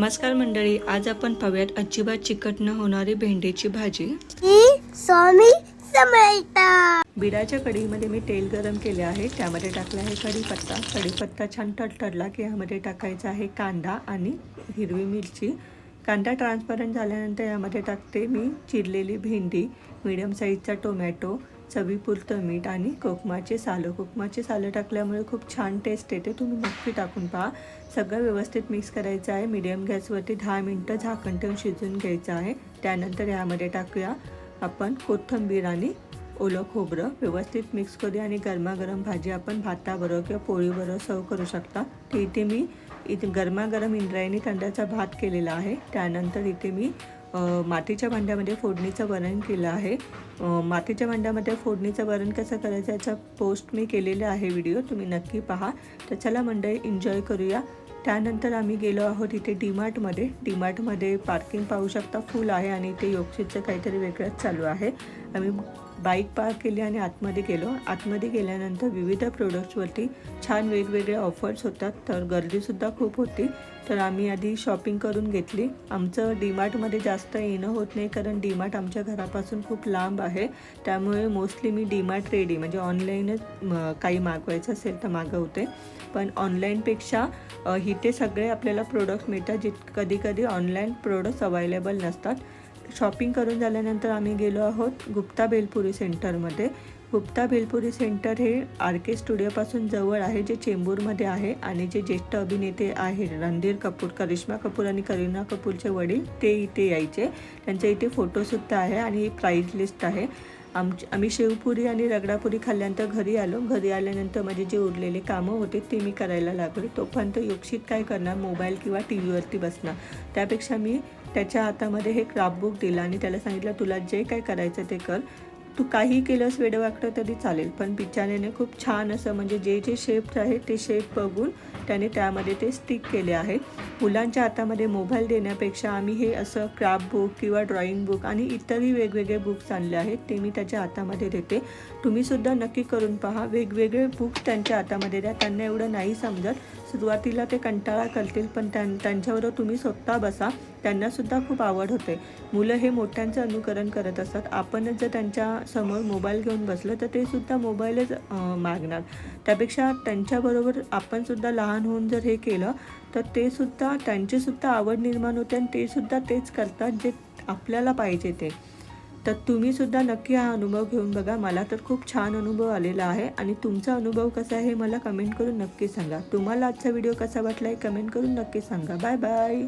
नमस्कार मंडळी आज आपण पाहूयात अजिबात चिकट न होणारी भेंडीची भाजी. स्वामी बिडाच्या कढईमध्ये मी तेल गरम केले आहे त्यामध्ये टाकला आहे कढीपत्ता. कढीपत्ता छान तडतडला की यामध्ये टाकायचा आहे कांदा आणि हिरवी मिरची. कांदा ट्रान्सपरंट झाल्यानंतर यामध्ये टाकते मी चिरलेली भेंडी मिडियम साईजचा टोमॅटो चवीपुरतं मीठ आणि कोकमाचे सालं. कोकमाचे सालं टाकल्यामुळे खूप छान टेस्ट येते. तुम्ही नक्की टाकून पहा. सगळं व्यवस्थित मिक्स करायचं आहे. मीडियम गॅसवरती दहा मिनटं झाकण ठेवून शिजवून घ्यायचं आहे. त्यानंतर यामध्ये टाकूया आपण कोथिंबीर आणि ओलं खोबरं. व्यवस्थित मिक्स करूया आणि गरमागरम भाजी आपण भाताबरोबर किंवा पोळीबरोबर सर्व करू शकता. तर इथे मी इथे गरमागरम इंद्रायणी तांदळाचा भात केलेला आहे. त्यानंतर इथे मी मातीच्या भांड्यामध्ये फोडणीचं वरण केलं आहे. मातीच्या भांड्यामध्ये फोडणीचं वरण कसं करायचं याचा पोस्ट मी केलेलं आहे व्हिडिओ तुम्ही नक्की पहा. तर चला मंडळी एन्जॉय करूया. त्यानंतर आम्ही गेलो आहोत इथे डीमार्टमध्ये. डीमार्टमध्ये पार्किंग पाहू शकता फुल आहे आणि इथे योगशीचं काहीतरी वेगळंच चालू आहे. आम्ही बाईक पार्क केली आणि आतमध्ये गेलो. आतमध्ये गेल्यानंतर विविध प्रोडक्ट्सवरती छान वेगवेगळे ऑफर्स होतात. तर गर्दीसुद्धा खूप होती. तर आम्ही आधी शॉपिंग करून घेतली. आमचं डीमार्टमध्ये जास्त येणं होत नाही कारण डीमार्ट आमच्या घरापासून खूप लांब आहे. त्यामुळे मोस्टली मी डीमार्ट रेडी म्हणजे ऑनलाईनच काही मागवायचं असेल तर मागवते. पण ऑनलाईनपेक्षा इथे सगळे आपल्याला प्रोडक्ट्स मिळतात. जित कधी कधी ऑनलाईन प्रोडक्ट्स अवेलेबल नसतात. शॉपिंग करून झाल्यानंतर आम्ही गेलो आहोत गुप्ता बेलपुरी सेंटरमध्ये. गुप्ता बेलपुरी सेंटर हे आर के स्टुडिओपासून जवळ आहे जे चेंबूरमध्ये आहे आणि जे ज्येष्ठ अभिनेते आहेत रणधीर कपूर करिश्मा कपूर आणि करीना कपूरचे वडील. ते इथे यायचे. त्यांच्या इथे फोटोसुद्धा आहे आणि प्राईज लिस्ट आहे. आमची आम्ही शेवपुरी आणि रगडापुरी खाल्ल्यानंतर घरी आलो. घरी आल्यानंतर माझे जे उरलेले कामं होते ते मी करायला लागले. तोपर्यंत योक्षित काय करणार? मोबाईल किंवा टी व्हीवरती बसणार. त्यापेक्षा मी त्याच्या हातामध्ये हे क्राफ्टबुक दिलं आणि त्याला सांगितलं तुला जे काय करायचं ते कर. तू काही केलंस वेडवाकडं तरी चालेल पण बिचाऱ्याने खूप छान असं म्हणजे जे जे शेप आहेत ते शेप बघून त्याने त्यामध्ये ते स्टिक केले आहे. मुलांच्या हातामध्ये मोबाईल देण्यापेक्षा आम्ही हे असं क्राफ्ट बुक किंवा ड्रॉइंग बुक आणि इतरही वेगवेगळे बुक्स आणले आहेत ते मी त्याच्या हातामध्ये देते. तुम्हीसुद्धा नक्की करून पहा वेगवेगळे बुक्स त्यांच्या हातामध्ये द्या. त्यांना एवढं नाही समजत. सुरुवातीला ते कंटाळा करतील पण त्यां त्यांच्याबरोबर तुम्ही स्वतः बसा. त्यांनासुद्धा खूप आवड होते. मुलं हे मोठ्यांचं अनुकरण करत असतात. आपणच जर त्यांच्यासमोर मोबाईल घेऊन बसलं तर ते सुद्धा मोबाईलच मागणार. त्यापेक्षा त्यांच्याबरोबर आपणसुद्धा लहान निर्माण होऊन जर हे केलं तर ते सुद्धा त्यांचीसुद्धा आवड निर्माण होते आणि ते सुद्धा तेच करतात जे आपल्याला पाहिजे ते. तर तुम्हीसुद्धा नक्की हा अनुभव घेऊन बघा. मला तर खूप छान अनुभव आलेला आहे आणि तुमचा अनुभव कसा आहे हे मला कमेंट करून नक्की सांगा. तुम्हाला आजचा व्हिडिओ कसा वाटला आहे कमेंट करून नक्की सांगा. Bye bye